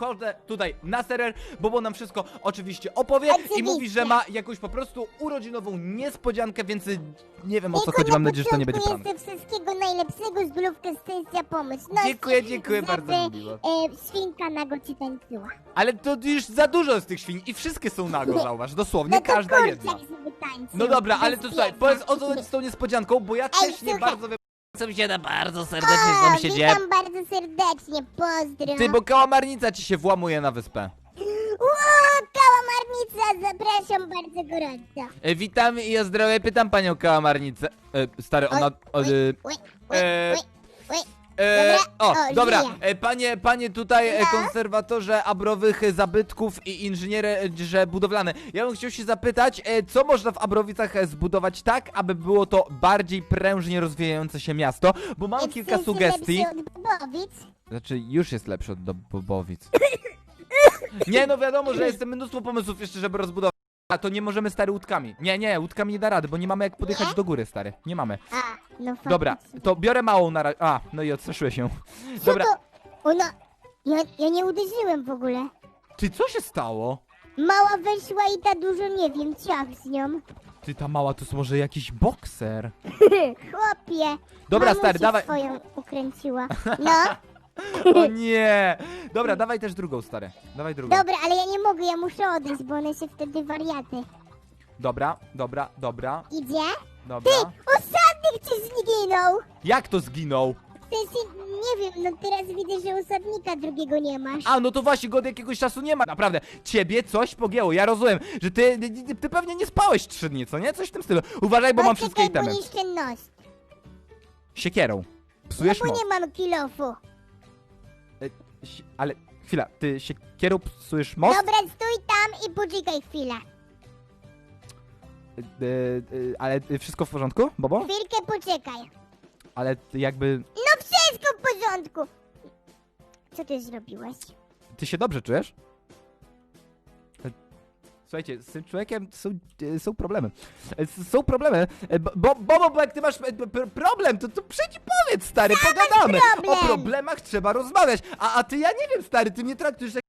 wchodzę tutaj na serwer, Bobo nam wszystko oczywiście opowie i mówi, że ma jakąś po prostu urodzinową niespodziankę, więc y, nie wiem o co chodzi, mam nadzieję, że to nie będzie prawda. jeszcze wszystkiego najlepszego, zdrówkę, szczęścia, pomysł. No, Dziękuję, dziękuję, bardzo miło. E, świnka nago ci tańczyła. Ale to już za dużo jest tych świń i wszystkie są nago, zauważ, dosłownie No to każda kurczak, jedna. tańczył. No dobra, ale to słuchaj, powiedz o co chodzi z tą niespodzianką, bo ja też nie słuchaj. bardzo wiem. Sąsiada bardzo serdecznie O, dzieje. witam bardzo serdecznie, pozdro. Ty, bo kałamarnica ci się włamuje na wyspę. Ło, kałamarnica, zapraszam bardzo gorąco. E, witam i o zdrowie, pytam panią kałamarnicę. E, stary, ona... Oj, O, e, Oj, oj, e, oj, e, Dobra, o, o, dobra, e, panie, panie tutaj e, No. konserwatorze abrowych e, zabytków i inżynierze budowlane. Ja bym chciał się zapytać, e, co można w Abrowicach e, zbudować tak, aby było to bardziej prężnie rozwijające się miasto, bo mam kilka sensie sugestii. lepszy od Bobowic. Znaczy, już jest lepszy od Bobowic. Nie, no wiadomo, że jest mnóstwo pomysłów jeszcze, żeby rozbudować. A to nie możemy stary łódkami. Nie, nie, łódkami nie da rady, bo nie mamy jak podjechać Nie? do góry, stary. Nie mamy. A, no faktycznie. Dobra, to biorę małą na razie. A, no i odstraszyłem się. Co Dobra, to? Ona... Ja, ja nie uderzyłem w ogóle. ty co się stało? Mała weszła i ta dużo nie wiem, ciach z nią. Ty ta mała to jest może jakiś bokser. Chłopie. Dobra, mamusię stary, dawaj. swoją ukręciła. No, O nie! Dobra, dawaj też drugą, stary. Dawaj drugą. dobra, ale ja nie mogę, ja muszę odejść, bo one się wtedy wariaty. Dobra, dobra, dobra, Idzie? dobra. Osadnik ci zginął! Jak to zginął? W sensie, nie wiem, no teraz widzę, że osadnika drugiego nie masz. A, no to właśnie go od jakiegoś czasu nie ma. Naprawdę, ciebie coś pogięło. Ja rozumiem, że ty, ty, ty pewnie nie spałeś trzy dni, co nie? Coś w tym stylu. Uważaj, bo mam wszystkie itemy. bo niszczę nos. Siekierą. No Psujesz bo moc. nie mam kilofu. Si- Ale, chwila, ty siekierą psujesz most? Dobra, stój tam i poczekaj chwilę. Y, y, ale wszystko w porządku, Bobo? Chwilkę poczekaj. Ale ty jakby... No wszystko w porządku. Co ty zrobiłeś? Ty się dobrze czujesz? Słuchajcie, z tym człowiekiem są, e, są problemy. E, Są problemy. E, Bo, bo, bo jak ty masz problem, to, to przyjdź powiedz, stary, pogadamy. O problemach trzeba rozmawiać. A, a ty, ja nie wiem, stary, ty mnie traktujesz jak